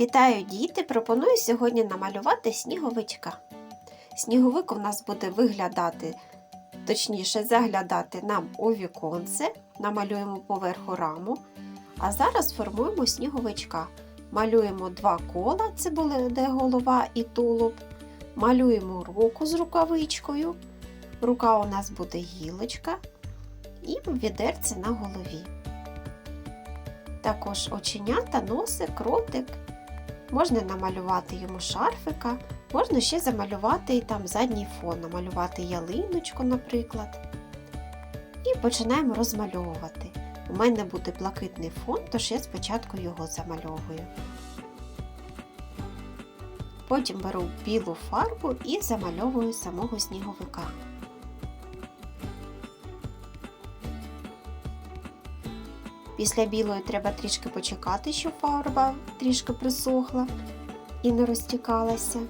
Вітаю діти! Пропоную сьогодні намалювати сніговичка. Сніговик у нас буде виглядати, точніше, заглядати нам у віконце, намалюємо поверху раму. А зараз формуємо сніговичка. Малюємо два кола, це буде голова і тулуб. Малюємо руку з рукавичкою. Рука у нас буде гілочка і відерце на голові. Також оченята, носик, ротик. Можна намалювати йому шарфика, можна ще замалювати там задній фон, намалювати ялиночку, наприклад. І починаємо розмальовувати. У мене буде блакитний фон, тож я спочатку його замальовую. Потім беру білу фарбу і замальовую самого сніговика. Після білої треба трішки почекати, щоб фарба трішки присохла і не розтікалася.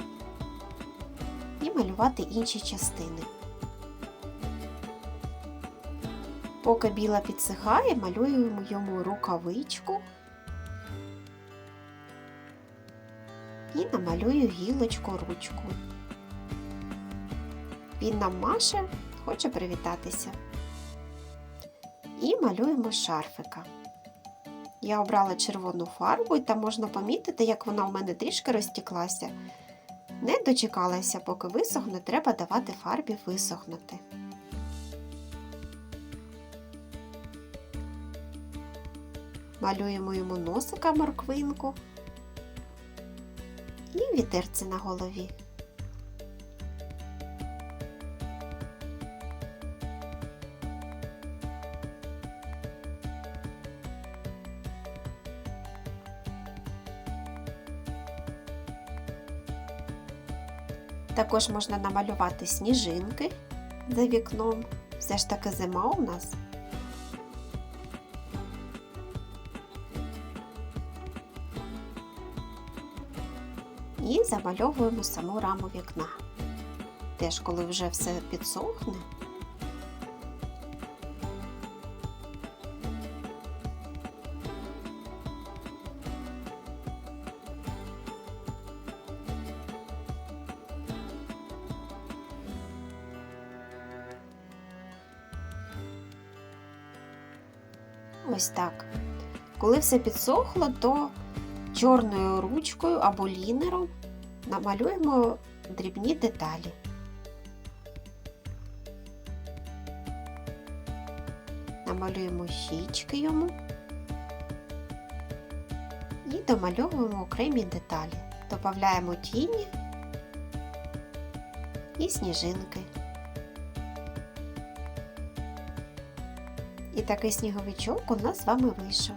І малювати інші частини. Поки біла підсихає, малюємо йому рукавичку і намалюю гілочку ручку. Він нам маше, хоче привітатися. І малюємо шарфика. Я обрала червону фарбу, і там можна помітити, як вона у мене трішки розтіклася. Не дочекалася, поки висохне, треба давати фарбі висохнути. Малюємо йому носика морквинку і вітерці на голові. Також можна намалювати сніжинки за вікном. Все ж таки зима у нас. І замальовуємо саму раму вікна. Теж, коли вже все підсохне, Ось так. Коли все підсохло, то чорною ручкою або лінером намалюємо дрібні деталі. Намалюємо щічки йому і домальовуємо окремі деталі. Додаємо тіні і сніжинки. І такий сніговичок у нас з вами вийшов.